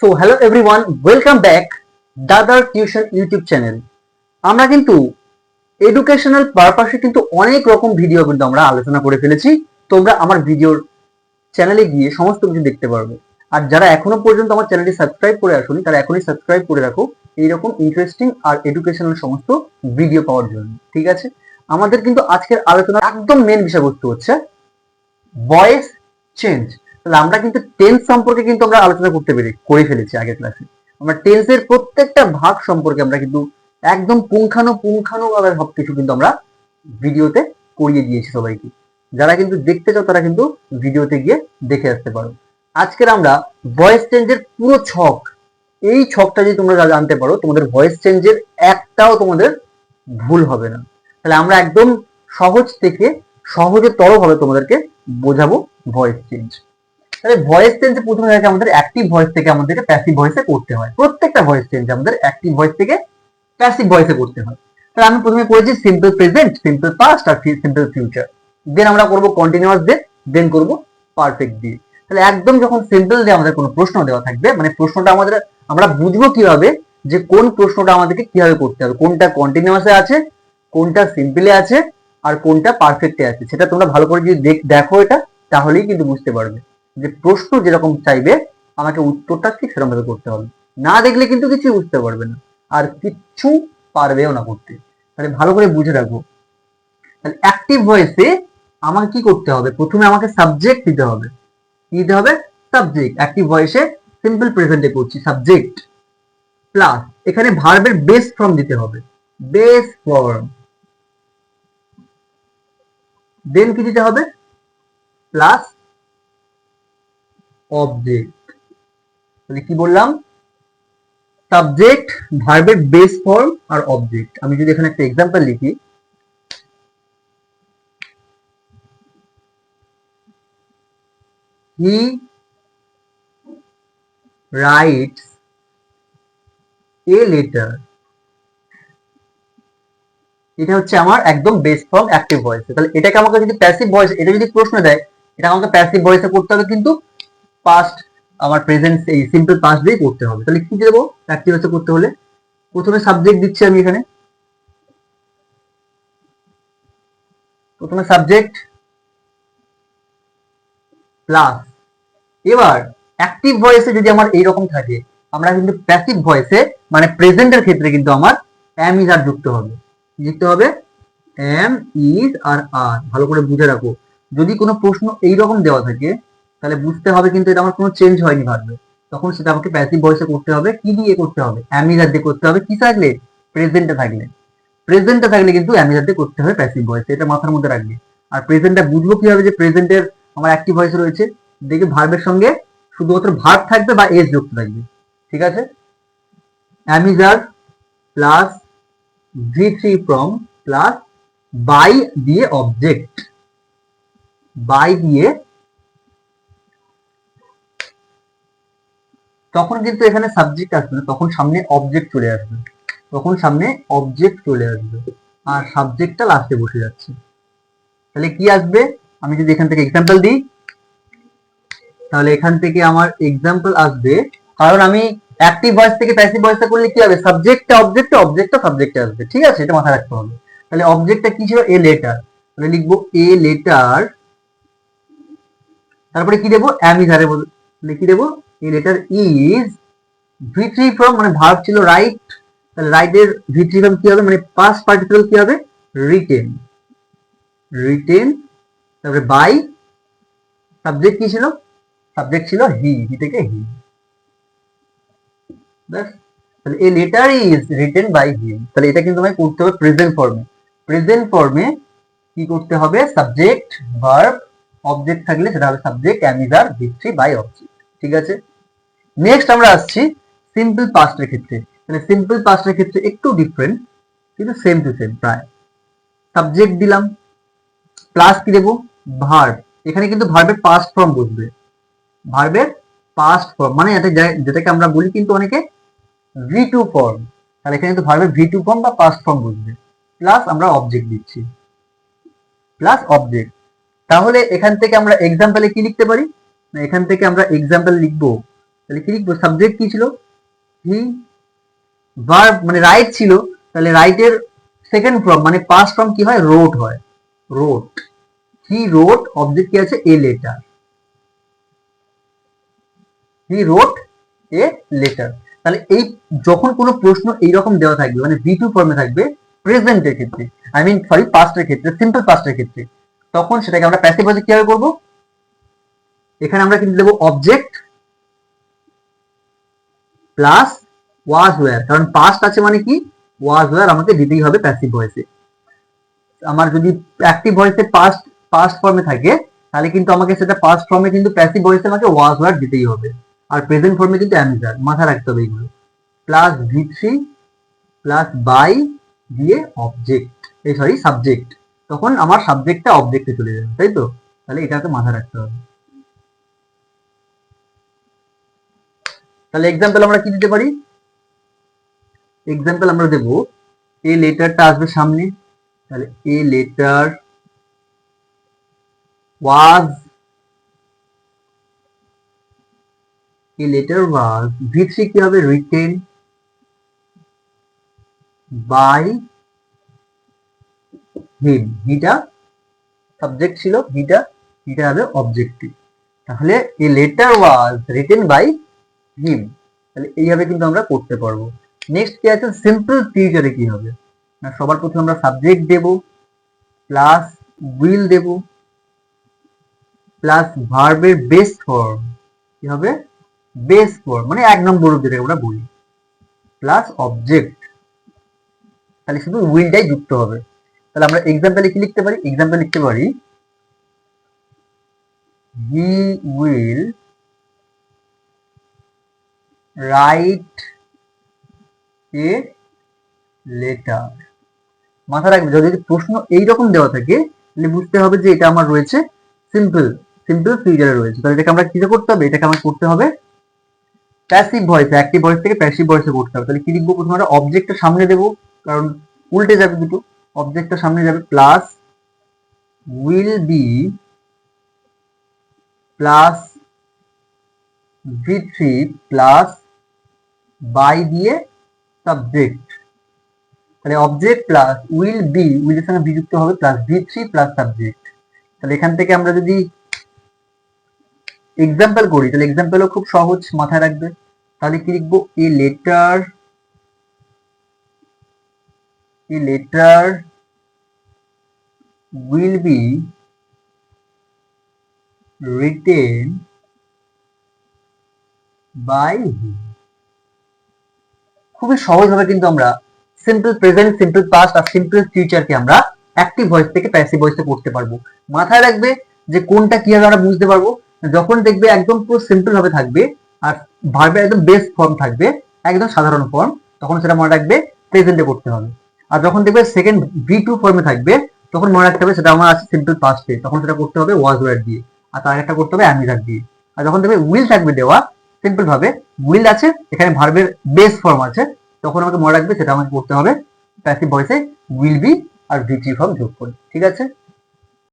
So hello everyone welcome back দাদার tuition YouTube channel আমরা কিন্তু এডুকেশনাল পারপাসে কিন্তু অনেক রকম ভিডিও কিন্তু আমরা আলোচনা করে ফেলেছি। তোমরা আমার ভিডিওর চ্যানেলে গিয়ে সমস্ত কিছু দেখতে পারবে। আর যারা এখনও পর্যন্ত আমার চ্যানেলটি সাবস্ক্রাইব করে আসুনি, তারা এখনই সাবস্ক্রাইব করে রাখো। এইরকম ইন্টারেস্টিং আর এডুকেশনাল সমস্ত ভিডিও পাওয়ার জন্য, ঠিক আছে? আমাদের কিন্তু আজকের আলোচনা একদম মেন বিষয়বস্তু হচ্ছে ভয়েস চেঞ্জ তাহলে আমরা কিন্তু টেন্স সম্পর্কে কিন্তু আমরা আলোচনা করতে পেরে, করে ফেলেছি আগের ক্লাসে আমরা টেন্সের প্রত্যেকটা ভাগ সম্পর্কে আমরা কিন্তু একদম পুঙ্খানু পুঙ্খানু ভাবে সবকিছু কিন্তু আমরা ভিডিওতে করিয়ে দিয়েছি সবাইকে। যারা কিন্তু দেখতে চাও তারা কিন্তু ভিডিওতে গিয়ে দেখে আসতে পারো। আজকের আমরা ভয়েস চেঞ্জের পুরো ছক, এই ছকটা যদি তোমরা জানতে পারো, তোমাদের ভয়েস চেঞ্জের একটাও তোমাদের ভুল হবে না। তাহলে আমরা একদম সহজ থেকে সহজতর ভাবে তোমাদেরকে বোঝাবো ভয়েস চেঞ্জ তাহলে ভয়েস চেঞ্জ প্রথমে থাকে আমাদের অ্যাক্টিভ ভয়েস থেকে আমাদেরকে প্যাসিভ ভয়েসে করতে হয়। প্রত্যেকটা ভয়েস চেঞ্জ আমাদের অ্যাক্টিভ ভয়েস থেকে প্যাসিভ ভয়েসে করতে হয়। তাহলে আমি প্রথমে করেছি সিম্পল প্রেজেন্ট সিম্পল পাস্ট আর সিম্পল ফিউচার দেন আমরা করব কন্টিনিউয়াস দিয়ে দেন করব পারফেক্ট দিয়ে তাহলে একদম যখন সিম্পল দিয়ে আমাদের কোনো প্রশ্ন দেওয়া থাকবে মানে প্রশ্নটা আমাদের, আমরা বুঝব কীভাবে যে কোন প্রশ্নটা আমাদেরকে কীভাবে করতে হবে। কোনটা কন্টিনিউয়াসে আছে, কোনটা সিম্পলে আছে, আর কোনটা পারফেক্টে আছে। সেটা তোমরা ভালো করে যদি দেখ- দেখো এটা, তাহলেই কিন্তু বুঝতে পারবে। যে প্রশ্ন যেরকম চাইবে, আমাকে উত্তরটা ঠিক সেরকম ভাবে করতে হবে। না দেখলে কিন্তু কিছুই বুঝতে পারবে না। আর কিচ্ছু পারবেও না করতে। তাহলে ভালো করে বুঝে রাখব তাহলে অ্যাক্টিভ ভয়েসে আমাকে কি করতে হবে? প্রথমে আমাকে সাবজেক্ট দিতে হবে। কি দিতে হবে? সাবজেক্ট অ্যাক্টিভ ভয়েসে সিম্পল প্রেজেন্টে করছি সাবজেক্ট প্লাস এখানে ভার্বের বেস ফর্ম দিতে হবে। বেস ফর্ম দেন কি দিতে হবে? প্লাস অবজেক্ট তাহলে কি বললাম? সাবজেক্ট ভার্বের বেস ফর্ম আর অবজেক্ট আমি যদি এখানে একটা এক্সাম্পল লিখি। হি writes a letter. এটা হচ্ছে আমার একদম বেস ফর্ম অ্যাক্টিভ ভয়েস তাহলে এটাকে আমাকে যদি প্যাসিভ ভয়েস এটা যদি প্রশ্ন দেয়, এটা আমাকে প্যাসিভ ভয়েসে করতে হবে কিন্তু পাস্ট আমার প্রেজেন্ট এই সিম্পল পাস্ট দিয়েই করতে হবে। তাহলে কি দেবো? অ্যাক্টিভ ভয়েসে করতে হলে প্রথমে সাবজেক্ট দিচ্ছি আমি এখানে। প্রথমে সাবজেক্ট প্লাস এবার অ্যাক্টিভ ভয়েসে যদি আমার এইরকম থাকে, আমরা কিন্তু প্যাসিভ ভয়েসে মানে প্রেজেন্টের ক্ষেত্রে কিন্তু আমার এম ইজ আর যুক্ত হবে। যুক্ত হবে? এম ইজ আর আর ভালো করে বুঝে রাখো। যদি কোনো প্রশ্ন এইরকম দেওয়া থাকে তাহলে বুঝতে হবে কিন্তু এটা আমার কোনো চেঞ্জ হয়নি ভাববে তখন সেটা আমাকে প্যাসিভ ভয়েসে করতে হবে, কি দিয়ে করতে হবে? অ্যামিজার দিয়ে করতে হবে, কি থাকলে? প্রেজেন্টে থাকলে। প্রেজেন্টে থাকলে কিন্তু অ্যামিজার দিয়ে করতে হবে প্যাসিভ ভয়েসে এটা মাথার মধ্যে রাখবে। আর প্রেজেন্টটা বুঝব কীভাবে যে প্রেজেন্টের আমার অ্যাক্টিভ ভয়েস রয়েছে দেখে ভার্বের সঙ্গে শুধুমাত্র ভার্ব থাকবে বা এস যুক্ত থাকবে। ঠিক আছে? Am is are plus V three form plus by দিয়ে অবজেক্ট বাই দিয়ে তখন কিন্তু এখানে সাবজেক্ট আসবে না, তখন সামনে অবজেক্ট চলে আসবে। তখন সামনে অবজেক্ট চলে আসবে। আর সাবজেক্টটা লাস্টে বসে যাচ্ছে। তাহলে কি আসবে? আমি যদি এখান থেকে এক্সাম্পল দিই, তাহলে এখান থেকে আমার এক্সাম্পল আসবে। কারণ আমি অ্যাক্টিভ ভয়েস থেকে প্যাসিভ ভয়েসটা করলে কি হবে? সাবজেক্টটা অবজেক্টটা অবজেক্টটা সাবজেক্টে আসবে। ঠিক আছে? এটা মাথায় রাখতে হবে। তাহলে অবজেক্টটা কি ছিল? এ লেটার তাহলে লিখব এ লেটার তারপরে কি দেবো? অ্যামিজারে বলে কি দেবো? A letter is V three form মানে ভার্ব ছিল রাইট তাহলে রাইটের ভি থ্রি ফ্রম কি হবে? মানে পাস্ট পার্টিসিপাল কি হবে? রিটেন রিটেন তারপরে বাই সাবজেক্ট কি ছিল? সাবজেক্ট ছিল হি হি থেকে হি ব্যাস, তাহলে a letter is written by him তাহলে এটা কিন্তু আমাকে করতে হবে প্রেজেন্ট ফর্মে প্রেজেন্ট ফর্মে কি করতে হবে? সাবজেক্ট ভার্ব অবজেক্ট থাকলে সেটা হবে subject am is are V three by object ঠিক আছে? নেক্সট আমরা আসছি সিম্পল পাস্টের ক্ষেত্রে। মানে সিম্পল পাস্টের ক্ষেত্রে একটু ডিফারেন্ট কিন্তু সেম টু সেম প্রায়। সাবজেক্ট দিলাম প্লাস কি দেবো? ভার্ব এখানে কিন্তু ভার্বের পাস্ট ফর্ম বুঝবে ভার্বের পাস্ট ফর্ম মানে এটা যেটাকে আমরা বলি কিন্তু অনেকে ভি টু ফর্ম তাহলে এখানে কিন্তু ভার্বের ভি টু ফর্ম বা পাস্ট ফর্ম বুঝবে প্লাস আমরা অবজেক্ট দিচ্ছি। প্লাস অবজেক্ট তাহলে এখান থেকে আমরা এক্সাম্পলে কি লিখতে পারি? এখান থেকে আমরা এক্সাম্পল লিখব। তাহলে কি লিখব? সাবজেক্ট কি ছিল? হি ভার্ব মানে রাইট ছিল। তাহলে রাইটের সেকেন্ড ফর্ম মানে পাস্ট ফর্ম কি হয়? রোট হয়। রোট হি রোট অবজেক্ট কি আছে? A letter he wrote a letter তাহলে এই যখন কোনো প্রশ্ন এইরকম দেওয়া থাকবে মানে বি টু ফর্মে থাকবে প্রেজেন্টের ক্ষেত্রে। আই মিন সরি পাস্টের ক্ষেত্রে সিম্পল পাস্টের ক্ষেত্রে। তখন সেটাকে আমরা প্যাসিভ ভয়েসে কীভাবে করব? এখানে আমরা কিন্তু দেবো অবজেক্ট প্লাস ওয়াজ ওয়্যার কারণ পাস্ট আছে মানে কি? ওয়াজ ওয়্যার আমাকে দিতেই হবে প্যাসিভ ভয়েসে আমার যদি অ্যাক্টিভ ভয়েসে পাস্ট পাস্ট ফর্মে থাকে, তাহলে কিন্তু আমাকে সেটা পাস্ট ফর্মে কিন্তু প্যাসিভ ভয়েসে আমাকে ওয়াজ ওয়্যার দিতেই হবে। আর প্রেজেন্ট ফর্মে কিন্তু অ্যামিজার মাথায় রাখতে হবে এগুলো plus V three plus by দিয়ে অবজেক্ট এই সরি সাবজেক্ট তখন আমার সাবজেক্টটা অবজেক্টে চলে যাবে, তাই তো? তাহলে এটাকে মাথায় রাখতে হবে। তাহলে এক্সাম্পল আমরা কি দিতে পারি? এক্সাম্পল আমরা দেব এ লেটারটা আসবে সামনে, তাহলে a letter was a letter was V three কি হবে? রিটেন বাই হিম হিটা সাবজেক্ট ছিল হিটা হিটা হবে অবজেক্টিভ তাহলে a letter was written by him, তাহলে এইভাবে কিন্তু আমরা করতে পারব। নেক্সট কি আছে? সিম্পল ফিউচারে কি হবে? না, সবার প্রথমে আমরা সাবজেক্ট দেব প্লাস উইল দেব প্লাস ভার্বের বেস ফর্ম কি হবে? বেস ফর্ম মানে এক নম্বর যেটা আমরা বলি। প্লাস অবজেক্ট তাহলে শুধু উইলটাই যুক্ত হবে। তাহলে আমরা এক্সাম্পলে কি লিখতে পারি? এক্সাম্পল লিখতে পারি he will write a letter. মাথা রাখবে, যদি প্রশ্ন এইরকম দেওয়া থাকে, তাহলে বুঝতে হবে যে এটা আমার রয়েছে সিম্পল সিম্পল ফিউচারে রয়েছে। তাহলে এটাকে আমরা কিসে করতে হবে? এটাকে আমার করতে হবে প্যাসিভ ভয়েসে অ্যাক্টিভ ভয়েস থেকে প্যাসিভ ভয়েসে করতে হবে। তাহলে কি লিখব? প্রথমে আমরা অবজেক্টটা সামনে দেবো, কারণ উল্টে যাবে দুটো। অবজেক্টটা সামনে যাবে plus will be plus V three plus by দিয়ে সাবজেক্ট তাহলে অবজেক্ট প্লাস উইল বি উইলের সঙ্গে বিযুক্ত হবে plus V three plus subject তাহলে এখান থেকে আমরা যদি এক্সাম্পল করি, তাহলে এক্সাম্পলও খুব সহজ মাথায় রাখবে। তাহলে কি লিখব? A letter A letter will be written by him খুবই সহজভাবে কিন্তু আমরা সিম্পল প্রেজেন্ট সিম্পল পাস্ট আর সিম্পল ফিউচারকে আমরা অ্যাক্টিভ ভয়েস থেকে প্যাসিভ ভয়েসে করতে পারব। মাথায় রাখবে যে কোনটা কীভাবে আমরা বুঝতে পারব? যখন দেখবে একদম পুরো সিম্পল ভাবে থাকবে আর ভার্বের একদম বেস্ট ফর্ম থাকবে, একদম সাধারণ ফর্ম তখন সেটা মনে রাখবে প্রেজেন্টে করতে হবে। আর যখন দেখবে সেকেন্ড ভি টু ফর্মে থাকবে, তখন মনে রাখতে হবে সেটা আমার আছে সিম্পল পাস্টে তখন সেটা করতে হবে ওয়াজ ওয়ার্ড দিয়ে। আর তার একটা করতে হবে অ্যামিজার দিয়ে আর যখন দেখবে উইল থাকবে দেওয়া সিম্পল ভাবে উইল আছে, এখানে ভার্বের বেস ফর্ম আছে তখন আমাকে মনে রাখবে সেটা আমাকে করতে হবে প্যাসিভ ভয়েসে উইল বি আর ভিটি ফর্ম যোগ করে, ঠিক আছে?